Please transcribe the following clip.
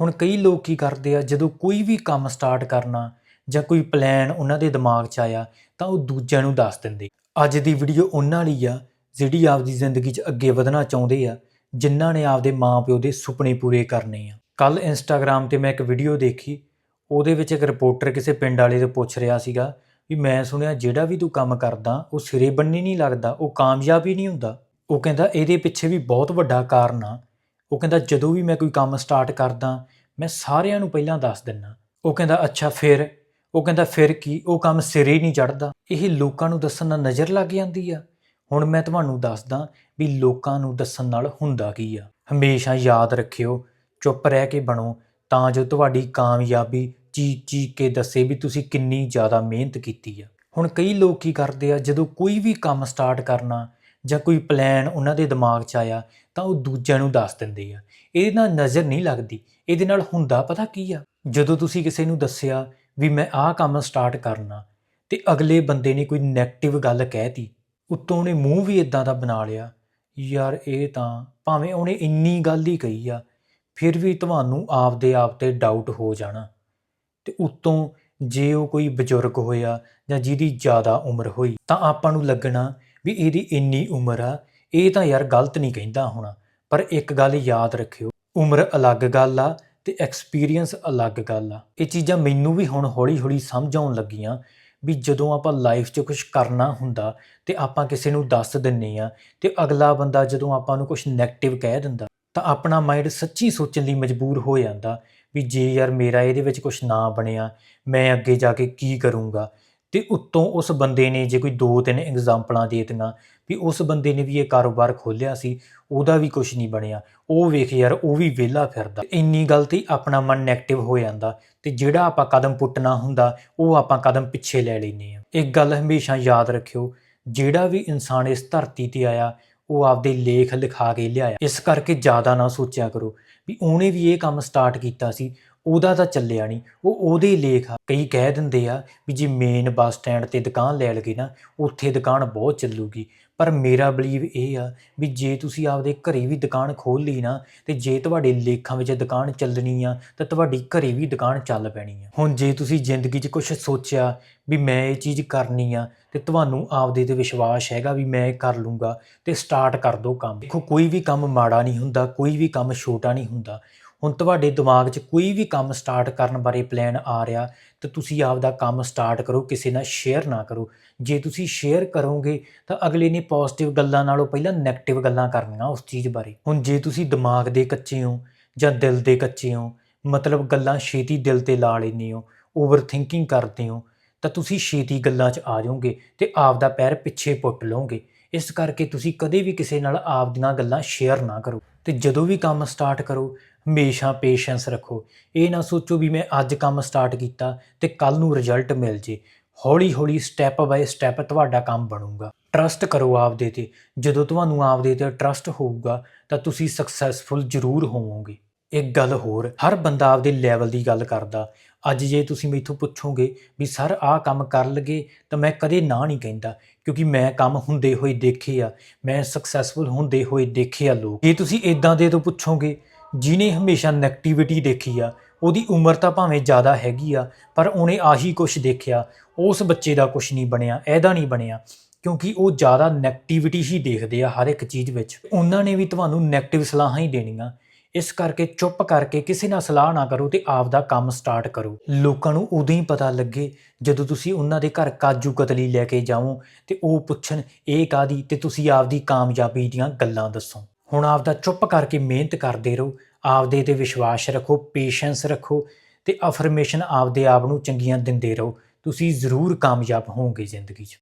ਹੁਣ ਕਈ ਲੋਕ ਕੀ ਕਰਦੇ ਆ, ਜਦੋਂ ਕੋਈ ਵੀ ਕੰਮ ਸਟਾਰਟ ਕਰਨਾ ਜਾਂ ਕੋਈ ਪਲਾਨ ਉਹਨਾਂ ਦੇ ਦਿਮਾਗ 'ਚ ਆਇਆ, ਤਾਂ ਉਹ ਦੂਜਿਆਂ ਨੂੰ ਦੱਸ ਦਿੰਦੇ ਅੱਜ ਦੀ ਵੀਡੀਓ ਉਹਨਾਂ ਲਈ ਆ, ਜਿਹੜੀ ਆਪਦੀ ਜ਼ਿੰਦਗੀ 'ਚ ਅੱਗੇ ਵਧਣਾ ਚਾਹੁੰਦੇ ਆ, ਜਿਨ੍ਹਾਂ ਨੇ ਆਪਦੇ ਮਾਪਿਓ ਦੇ ਸੁਪਨੇ ਪੂਰੇ ਕਰਨੇ ਆ। ਕੱਲ ਇੰਸਟਾਗ੍ਰam ਤੇ ਮੈਂ ਇੱਕ ਵੀਡੀਓ ਦੇਖੀ, ਉਹਦੇ ਵਿੱਚ ਇੱਕ ਰਿਪੋਰਟਰ ਕਿਸੇ ਪਿੰਡ ਵਾਲੇ ਤੋਂ ਪੁੱਛ ਰਿਹਾ ਸੀਗਾ ਵੀ ਮੈਂ ਸੁਣਿਆ ਜਿਹੜਾ ਵੀ ਤੂੰ ਕੰਮ ਕਰਦਾ, ਉਹ ਸਿਰੇ ਬੰਨੀ ਨਹੀਂ ਲੱਗਦਾ, ਉਹ ਕਾਮਯਾਬ ਹੀ ਨਹੀਂ ਹੁੰਦਾ। ਉਹ ਕਹਿੰਦਾ, ਇਹਦੇ ਪਿੱਛੇ ਵੀ ਬਹੁਤ ਵੱਡਾ ਕਾਰਨ ਆ ਉਹ ਕਹਿੰਦਾ, ਜਦੋਂ ਵੀ ਮੈਂ ਕੋਈ ਕੰਮ ਸਟਾਰਟ ਕਰਦਾ, ਮੈਂ ਸਾਰਿਆਂ ਨੂੰ ਪਹਿਲਾਂ ਦੱਸ ਦਿੰਨਾ ਉਹ ਕਹਿੰਦਾ, ਅੱਛਾ, ਫਿਰ? ਉਹ ਕਹਿੰਦਾ, ਫਿਰ ਕੀ? ਉਹ ਕੰਮ ਸਿਰੇ ਹੀ ਨਹੀਂ ਚੜਦਾ ਇਹ ਲੋਕਾਂ ਨੂੰ ਦੱਸਣ ਨਾਲ ਨਜ਼ਰ ਲੱਗ ਜਾਂਦੀ ਆ। ਹੁਣ ਮੈਂ ਤੁਹਾਨੂੰ ਦੱਸਦਾ ਵੀ ਲੋਕਾਂ ਨੂੰ ਦੱਸਣ ਨਾਲ ਹੁੰਦਾ ਕੀ ਆ। ਹਮੇਸ਼ਾ ਯਾਦ ਰੱਖਿਓ, ਚੁੱਪ ਰਹਿ ਕੇ ਬਣੋ, ਤਾਂ ਜੋ ਤੁਹਾਡੀ ਕਾਮਯਾਬੀ ਚੀਕ ਚੀਕ ਕੇ ਦੱਸੇ ਵੀ ਤੁਸੀਂ ਕਿੰਨੀ ਜ਼ਿਆਦਾ ਮਿਹਨਤ ਕੀਤੀ ਆ। ਹੁਣ ਕਈ ਲੋਕ ਕੀ ਕਰਦੇ ਆ, ਜਦੋਂ ਕੋਈ ਵੀ ਕੰਮ ਸਟਾਰਟ ਕਰਨਾ ਜਾਂ ਕੋਈ ਪਲਾਨ ਉਹਨਾਂ ਦੇ ਦਿਮਾਗ 'ਚ ਆਇਆ ਤਾਂ ਉਹ ਦੂਜਿਆਂ ਨੂੰ ਦੱਸ ਦਿੰਦੇ ਆ। ਇਹਦੇ ਨਾਲ ਨਜ਼ਰ ਨਹੀਂ ਲੱਗਦੀ। ਇਹਦੇ ਨਾਲ ਹੁੰਦਾ ਪਤਾ ਕੀ ਆ? ਜਦੋਂ ਤੁਸੀਂ ਕਿਸੇ ਨੂੰ ਦੱਸਿਆ ਵੀ ਮੈਂ ਆਹ ਕੰਮ ਸਟਾਰਟ ਕਰਨਾ ਤੇ ਅਗਲੇ ਬੰਦੇ ਨੇ ਕੋਈ 네ਗੇਟਿਵ ਗੱਲ ਕਹਿਤੀ, ਉੱਤੋਂ ਉਹਨੇ ਮੂੰਹ ਵੀ ਇਦਾਂ ਦਾ ਬਣਾ ਲਿਆ, ਯਾਰ ਇਹ ਤਾਂ ਭਾਵੇਂ ਉਹਨੇ ਇੰਨੀ ਗੱਲ ਹੀ ਕਹੀ ਆ, ਫਿਰ ਵੀ ਤੁਹਾਨੂੰ ਆਪਦੇ ਆਪ ਤੇ ਡਾਊਟ ਹੋ ਜਾਣਾ। ਤੇ ਉੱਤੋਂ ਜੇ ਉਹ ਕੋਈ ਬਜ਼ੁਰਗ ਹੋਇਆ ਜਾਂ ਜਿਹਦੀ ਜ਼ਿਆਦਾ ਉਮਰ ਹੋਈ, ਤਾਂ ਆਪਾਂ ਨੂੰ ਲੱਗਣਾ ਵੀ ਇਹਦੀ ਇੰਨੀ ਉਮਰ ਆ ਇਹ ਤਾਂ ਯਾਰ ਗਲਤ ਨਹੀਂ ਕਹਿੰਦਾ ਹੋਣਾ, ਪਰ ਇੱਕ ਗੱਲ ਯਾਦ ਰੱਖਿਓ, ਉਮਰ ਅਲੱਗ ਗੱਲ ਆ ਤੇ ਐਕਸਪੀਰੀਅੰਸ ਅਲੱਗ ਗੱਲ ਆ। ਇਹ ਚੀਜ਼ਾਂ ਮੈਨੂੰ ਵੀ ਹੁਣ ਹੌਲੀ-ਹੌਲੀ ਸਮਝ ਆਉਣ ਲੱਗੀਆਂ ਵੀ ਜਦੋਂ ਆਪਾਂ ਲਾਈਫ 'ਚ ਕੁਝ ਕਰਨਾ ਹੁੰਦਾ ਤੇ ਆਪਾਂ ਕਿਸੇ ਨੂੰ ਦੱਸ ਦਿੰਨੇ ਆ ਤੇ ਅਗਲਾ ਬੰਦਾ ਜਦੋਂ ਆਪਾਂ ਨੂੰ ਕੁਝ 네ਗੇਟਿਵ ਕਹਿ ਦਿੰਦਾ, ਤਾਂ ਆਪਣਾ ਮਾਈਂਡ ਸੱਚੀ ਸੋਚਣ ਲਈ ਮਜਬੂਰ ਹੋ ਜਾਂਦਾ ਵੀ ਜੇ ਯਾਰ ਮੇਰਾ ਇਹਦੇ ਵਿੱਚ ਕੁਝ ਨਾ ਬਣਿਆ, ਮੈਂ ਅੱਗੇ ਜਾ ਕੇ ਕੀ ਕਰੂੰਗਾ ਤੇ ਉੱਤੋਂ ਉਸ ਬੰਦੇ ਨੇ ਜੇ ਕੋਈ ਦੋ ਤਿੰਨ ਐਗਜ਼ਾਮਪਲਾਂ ਦੇ ਦਿੱਤੀਆਂ ਵੀ ਉਸ ਬੰਦੇ ਨੇ ਵੀ ਇਹ ਕਾਰੋਬਾਰ ਖੋਲ੍ਹਿਆ ਸੀ, ਉਹਦਾ ਵੀ ਕੁਝ ਨਹੀਂ ਬਣਿਆ। ਉਹ ਵੇਖ ਯਾਰ, ਉਹ ਵੀ ਵਿਹਲਾ ਫਿਰਦਾ। ਇੰਨੀ ਗੱਲ ਤੇ ਆਪਣਾ ਮਨ 네ਗੇਟਿਵ ਹੋ ਜਾਂਦਾ ਤੇ ਜਿਹੜਾ ਆਪਾਂ ਕਦਮ ਪੁੱਟਣਾ ਹੁੰਦਾ, ਉਹ ਆਪਾਂ ਕਦਮ ਪਿੱਛੇ ਲੈ ਲੈਨੇ ਆ ਇੱਕ ਗੱਲ ਹਮੇਸ਼ਾ ਯਾਦ ਰੱਖਿਓ, ਜਿਹੜਾ ਵੀ ਇਨਸਾਨ ਇਸ ਧਰਤੀ ਤੇ ਆਇਆ, ਉਹ ਆਪਦੇ ਲੇਖ ਲਿਖਾ ਕੇ ਲਿਆਇਆ। ਇਸ ਕਰਕੇ ਜ਼ਿਆਦਾ ਨਾ ਸੋਚਿਆ ਕਰੋ ਵੀ ਉਹਨੇ ਵੀ ਇਹ ਕੰਮ ਸਟਾਰਟ ਕੀਤਾ ਸੀ ਉਹਦਾ ਤਾਂ ਚੱਲਿਆ ਨਹੀਂ। ਉਹ ਉਹਦੇ ਲੇਖ ਆ। ਕਈ ਕਹਿ ਦਿੰਦੇ ਆ ਵੀ ਜੇ ਮੇਨ ਬੱਸ ਸਟੈਂਡ ਤੇ ਦੁਕਾਨ ਲੈ ਲਗੇ ਨਾ, ਉੱਥੇ ਦੁਕਾਨ ਬਹੁਤ ਚੱਲੂਗੀ। ਪਰ ਮੇਰਾ ਬਲੀਵ ਇਹ ਆ ਵੀ ਜੇ ਤੁਸੀਂ ਆਪਦੇ ਘਰੇ ਵੀ ਦੁਕਾਨ ਖੋਲ ਲਈ ਨਾ, ਤੇ ਜੇ ਤੁਹਾਡੇ ਲੇਖਾਂ ਵਿੱਚ ਦੁਕਾਨ ਚੱਲਣੀ ਆ, ਤਾਂ ਤੁਹਾਡੀ ਘਰੇ ਵੀ ਦੁਕਾਨ ਚੱਲ ਪੈਣੀ ਆ। ਹੁਣ ਜੇ ਤੁਸੀਂ ਜ਼ਿੰਦਗੀ 'ਚ ਕੁਝ ਸੋਚਿਆ ਵੀ ਮੈਂ ਇਹ ਚੀਜ਼ ਕਰਨੀ ਆ, ਤੇ ਤੁਹਾਨੂੰ ਆਪਦੇ ਤੇ ਵਿਸ਼ਵਾਸ ਹੈਗਾ ਵੀ ਮੈਂ ਇਹ ਕਰ ਲੂੰਗਾ, ਤੇ ਸਟਾਰਟ ਕਰ ਦਿਓ ਕੰਮ। ਦੇਖੋ, ਕੋਈ ਵੀ ਕੰਮ ਮਾੜਾ ਨਹੀਂ ਹੁੰਦਾ, ਕੋਈ ਵੀ ਕੰਮ ਛੋਟਾ ਨਹੀਂ ਹੁੰਦਾ। ਹੁਣ ਤੁਹਾਡੇ ਦਿਮਾਗ 'ਚ ਕੋਈ ਵੀ ਕੰਮ ਸਟਾਰਟ ਕਰਨ ਬਾਰੇ ਪਲਾਨ ਆ ਰਿਹਾ, ਤੇ ਤੁਸੀਂ ਆਪਦਾ ਕੰਮ ਸਟਾਰਟ ਕਰੋ, ਕਿਸੇ ਨਾਲ ਸ਼ੇਅਰ ਨਾ ਕਰੋ। ਜੇ ਤੁਸੀਂ ਸ਼ੇਅਰ ਕਰੋਗੇ, ਤਾਂ ਅਗਲੇ ਨੇ ਪੋਜ਼ਿਟਿਵ ਗੱਲਾਂ ਨਾਲੋਂ ਪਹਿਲਾਂ 네ਗੇਟਿਵ ਗੱਲਾਂ ਕਰਨੀਆਂ ਉਸ ਚੀਜ਼ ਬਾਰੇ। ਹੁਣ ਜੇ ਤੁਸੀਂ ਦਿਮਾਗ ਦੇ ਕੱਚੇ ਹੋ, ਜਾਂ ਦਿਲ ਦੇ ਕੱਚੇ ਹੋ, ਮਤਲਬ ਗੱਲਾਂ ਛੇਤੀ ਦਿਲ ਤੇ ਲਾ ਲੈਂਦੇ ਹੋ ਓਵਰ ਥਿੰਕਿੰਗ ਕਰਦੇ ਹੋ, ਤਾਂ ਤੁਸੀਂ ਛੇਤੀ ਗੱਲਾਂ 'ਚ ਆ ਜਾਓਗੇ ਤੇ ਆਪਦਾ ਪੈਰ ਪਿੱਛੇ ਪੁੱਟ ਲਓਗੇ। ਇਸ ਕਰਕੇ ਤੁਸੀਂ ਕਦੇ ਵੀ ਕਿਸੇ ਨਾਲ ਆਪਦੀਆਂ ਗੱਲਾਂ ਸ਼ੇਅਰ ਨਾ ਕਰੋ ਤੇ ਜਦੋਂ ਵੀ ਕੰਮ ਸਟਾਰਟ ਕਰੋ, ਹਮੇਸ਼ਾ ਪੇਸ਼ੈਂਸ ਰੱਖੋ। ਇਹ ਨਾ ਸੋਚੋ ਵੀ ਮੈਂ ਅੱਜ ਕੰਮ ਸਟਾਰਟ ਕੀਤਾ ਤੇ ਕੱਲ ਨੂੰ ਰਿਜ਼ਲਟ ਮਿਲ ਜੇ। ਹੌਲੀ ਹੌਲੀ ਸਟੈਪ ਬਾਏ ਸਟੈਪ ਤੁਹਾਡਾ ਕੰਮ ਬਣੂਗਾ। ਟਰਸਟ ਕਰੋ ਆਪਦੇ ਤੇ। ਜਦੋਂ ਤੁਹਾਨੂੰ ਆਪਦੇ ਤੇ ਟਰਸਟ ਹੋਊਗਾ, ਤਾਂ ਤੁਸੀਂ ਸਕਸੈਸਫੁਲ ਜ਼ਰੂਰ ਹੋਵੋਗੇ। ਇੱਕ ਗੱਲ ਹੋਰ, ਹਰ ਬੰਦਾ ਆਪਦੇ ਲੈਵਲ ਦੀ ਗੱਲ ਕਰਦਾ। ਅੱਜ ਜੇ ਤੁਸੀਂ ਮੈਥੋਂ ਪੁੱਛੋਗੇ ਵੀ, ਸਰ, ਆਹ ਕੰਮ ਕਰ ਲਗੇ ਤਾਂ ਮੈਂ ਕਦੇ ਨਾ ਨਹੀਂ ਕਹਿੰਦਾ, ਕਿਉਂਕਿ ਮੈਂ ਕੰਮ ਹੁੰਦੇ ਹੋਏ ਦੇਖੇ ਆ, ਮੈਂ ਸਕਸੈਸਫੁਲ ਹੁੰਦੇ ਹੋਏ ਦੇਖੇ ਆ ਲੋਕ। ਜੇ ਤੁਸੀਂ ਇਦਾਂ ਦੇ ਤੋਂ ਪੁੱਛੋਗੇ ਜਿਨੇ ਹਮੇਸ਼ਾ 네ਗੇਟਿਵਿਟੀ ਦੇਖੀ ਆ, ਉਹਦੀ ਉਮਰ ਤਾਂ ਭਾਵੇਂ ਜ਼ਿਆਦਾ ਹੈਗੀ ਆ, ਪਰ ਉਹਨੇ ਆਹੀ ਕੁਝ ਦੇਖਿਆ, ਉਸ ਬੱਚੇ ਦਾ ਕੁਝ ਨਹੀਂ ਬਣਿਆ, ਇਹਦਾ ਨਹੀਂ ਬਣਿਆ, ਕਿਉਂਕਿ ਉਹ ਜ਼ਿਆਦਾ 네ਗੇਟਿਵਿਟੀ ਹੀ ਦੇਖਦੇ ਆ ਹਰ ਇੱਕ ਚੀਜ਼ ਵਿੱਚ। ਉਹਨਾਂ ਨੇ ਵੀ ਤੁਹਾਨੂੰ 네ਗੇਟਿਵ ਸਲਾਹਾਂ ਹੀ ਦੇਣੀਆਂ। ਇਸ ਕਰਕੇ ਚੁੱਪ ਕਰਕੇ ਕਿਸੇ ਨਾਲ ਸਲਾਹ ਨਾ ਕਰੋ ਤੇ ਆਪ ਦਾ ਕੰਮ ਸਟਾਰਟ ਕਰੋ। ਲੋਕਾਂ ਨੂੰ ਉਦੋਂ ਹੀ ਪਤਾ ਲੱਗੇ ਜਦੋਂ ਤੁਸੀਂ ਉਹਨਾਂ ਦੇ ਘਰ ਕਾਜੂ ਕਤਲੀ ਲੈ ਕੇ ਜਾਵੋ ਤੇ ਉਹ ਪੁੱਛਣ, ਇਹ ਕਾਦੀ ਤੇ ਤੁਸੀਂ ਆਪਦੀ ਕਾਮਯਾਬੀ ਦੀਆਂ ਗੱਲਾਂ ਦੱਸੋ। ਹੁਣ ਆਪਦਾ ਚੁੱਪ ਕਰਕੇ ਮਿਹਨਤ ਕਰਦੇ ਰਹੋ ਆਪਦੇ ਤੇ ਵਿਸ਼ਵਾਸ ਰੱਖੋ ਪੇਸ਼ੈਂਸ ਰੱਖੋ ਤੇ ਅਫਰਮੇਸ਼ਨ ਆਪਦੇ ਆਪ ਨੂੰ ਚੰਗੀਆਂ ਦਿੰਦੇ ਰਹੋ। ਤੁਸੀਂ ਜ਼ਰੂਰ ਕਾਮਯਾਬ ਹੋਵੋਗੇ ਜ਼ਿੰਦਗੀ 'ਚ।